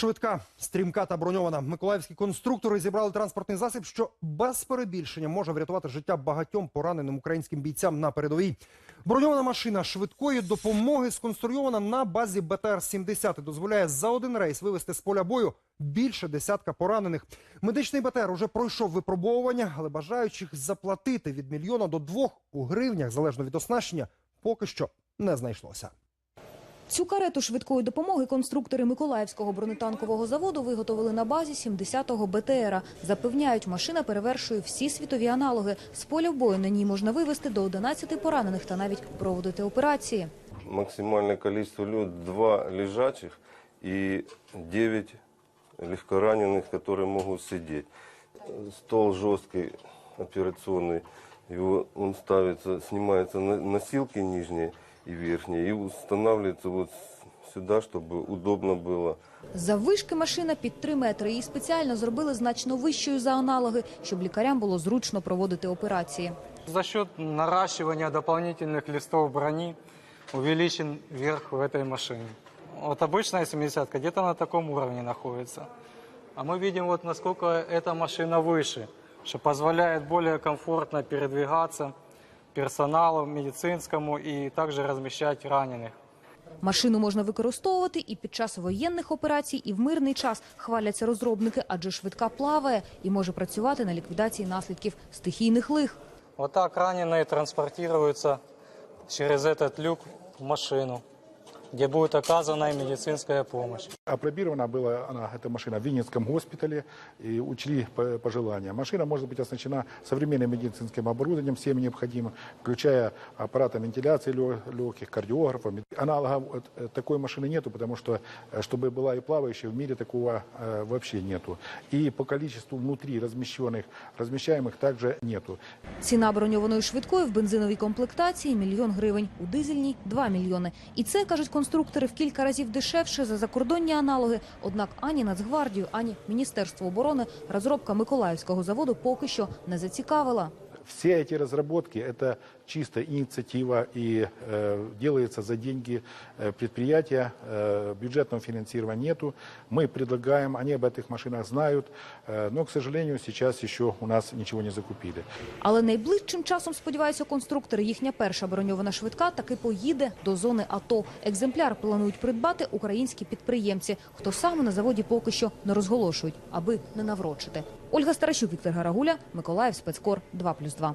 Швидка, стрімка та броньована. Миколаївські конструктори зібрали транспортний засіб, що без перебільшення може врятувати життя багатьом пораненим українським бійцям на передовій. Броньована машина швидкої допомоги сконструйована на базі БТР-70 і дозволяє за один рейс вивести з поля бою більше десятка поранених. Медичний БТР уже пройшов випробовування, але бажаючих заплатити від мільйона до двох у гривнях, залежно від оснащення, поки що не знайшлося. Цю карету швидкої допомоги конструктори Миколаївського бронетанкового заводу виготовили на базі 70-го БТРа. Запевняють, машина перевершує всі світові аналоги. З поля бою на ній можна вивести до 11 поранених та навіть проводити операції. Максимальное количество люд 2 лежачих и 9 легкораненых, которые могут сидеть. Стол жесткий, операционный, его, он ставится, снимаются на- носилки нижние и верхние и устанавливается вот сюда, чтобы удобно было. Заввишки машина під 3 метри. Її спеціально зробили значно вищою за аналоги, щоб лікарям було зручно проводити операції. За счет наращивания дополнительных листов брони увеличен верх в этой машине. Вот обычная 70 где-то на таком уровне находится. А мы видим, вот насколько эта машина выше, что позволяет более комфортно передвигаться персоналу медицинскому и также размещать раненых. Машину можна використовувати і під час воєнних операцій, і в мирний час хваляться розробники, адже швидка плаває і може працювати на ліквідації наслідків стихійних лих. Вот так раненые транспортируются через этот люк в машину, где будет оказана им медицинская помощь. Апробирована была она, эта машина в Винницком госпитале и учли по- пожелания. Машина может быть оснащена современным медицинским оборудованием, всем необходимым, включая аппараты вентиляции лё- легких, кардиографов. Аналога вот, э, такой машины нету, потому что, э, чтобы была и плавающая, в мире такого э, вообще нету. И по количеству внутри размещенных, размещаемых также нету. Ціна броньованої швидкої в бензиновій комплектації – мільйон гривень, у дизельній – 2 мільйони. І це, кажуть конструктори, в кілька разів дешевше за закордонні аналоги. Однак ані Нацгвардію, ані Міністерство оборони розробка Миколаївського заводу поки що не зацікавила. Все эти разработки – это чисто инициатива и э, делается за деньги э, предприятия, э, бюджетного финансирования нету. Мы предлагаем, они об этих машинах знают, э, но, к сожалению, сейчас еще у нас ничего не закупили. Але найближчим часом, сподіваються конструктори, їхня перша броньована швидка таки поїде до зони АТО. Екземпляр планують придбати українські підприємці. Хто саме на заводі поки що не розголошують, аби не наврочити. Ольга Старащук, Віктор Гарагуля, Миколаїв, спецкор 2+,2.